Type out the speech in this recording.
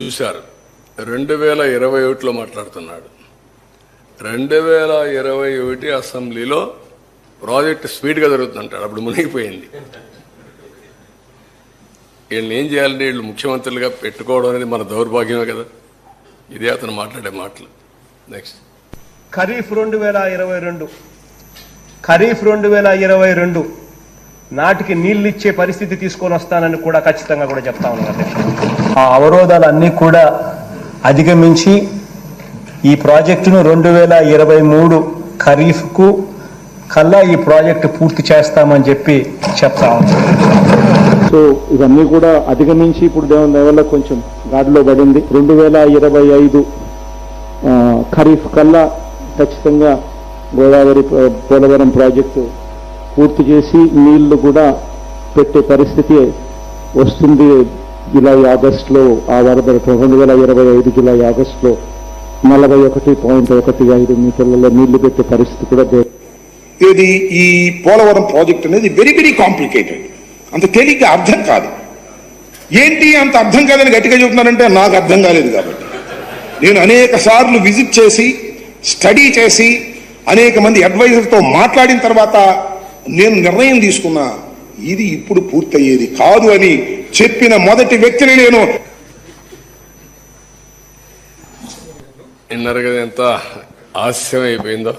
చూశారు. రెండు వేల ఇరవై ఒకటిలో మాట్లాడుతున్నాడు. రెండు వేల ఇరవై ఒకటి అసెంబ్లీలో ప్రాజెక్ట్ స్పీడ్గా జరుగుతుందంటాడు. అప్పుడు మునిగిపోయింది. వీళ్ళని ఏం చేయాలంటే వీళ్ళు ముఖ్యమంత్రులుగా పెట్టుకోవడం అనేది మన దౌర్భాగ్యమే కదా. ఇదే అతను మాట్లాడే మాటలు. నెక్స్ట్ ఖరీఫ్ రెండు వేల ఇరవై రెండు. ఖరీఫ్ రెండు వేల ఇరవై రెండు. నాటికి నీళ్ళు ఇచ్చే పరిస్థితి తీసుకొని వస్తానని కూడా ఖచ్చితంగా కూడా చెప్తా ఉన్నాను అధ్యక్షుడు ఆ అవరోధాలన్నీ కూడా అధిగమించి ఈ ప్రాజెక్టును రెండు వేల ఇరవై మూడు ఖరీఫ్కు కల్లా ఈ ప్రాజెక్టు పూర్తి చేస్తామని చెప్పి చెప్తా ఉన్నాను. సో ఇవన్నీ కూడా అధిగమించి ఇప్పుడు దేవుని వల్ల కొంచెం గాడిలో పడింది. రెండు వేల ఇరవై ఐదు ఖరీఫ్ కల్లా ఖచ్చితంగా గోదావరి పోలవరం ప్రాజెక్టు పూర్తి చేసి నీళ్ళు కూడా పెట్టే పరిస్థితి వస్తుంది. జూలై ఆగస్టులో ఆ వరద రెండు వేల ఇరవై ఐదు జూలై ఆగస్టులో నలభై ఒకటి పాయింట్ ఒకటి ఐదు మీటర్లలో నీళ్ళు పెట్టే పరిస్థితి కూడా ఇది ఈ పోలవరం ప్రాజెక్ట్ అనేది వెరీ వెరీ కాంప్లికేటెడ్. అంత తేలిగ్గా అర్థం కాదు. ఏంటి అంత అర్థం కాదని గట్టిగా చెబుతున్నారంటే నాకు అర్థం కాలేదు కాబట్టి. నేను అనేక సార్లు విజిట్ చేసి స్టడీ చేసి అనేక మంది అడ్వైజర్తో మాట్లాడిన తర్వాత నేను నిర్ణయం తీసుకున్నా ఇది ఇప్పుడు పూర్తయ్యేది కాదు అని చెప్పిన మొదటి వ్యక్తిని నేను. విన్నారు కదా ఎంత ఆలస్యం అయిపోయిందో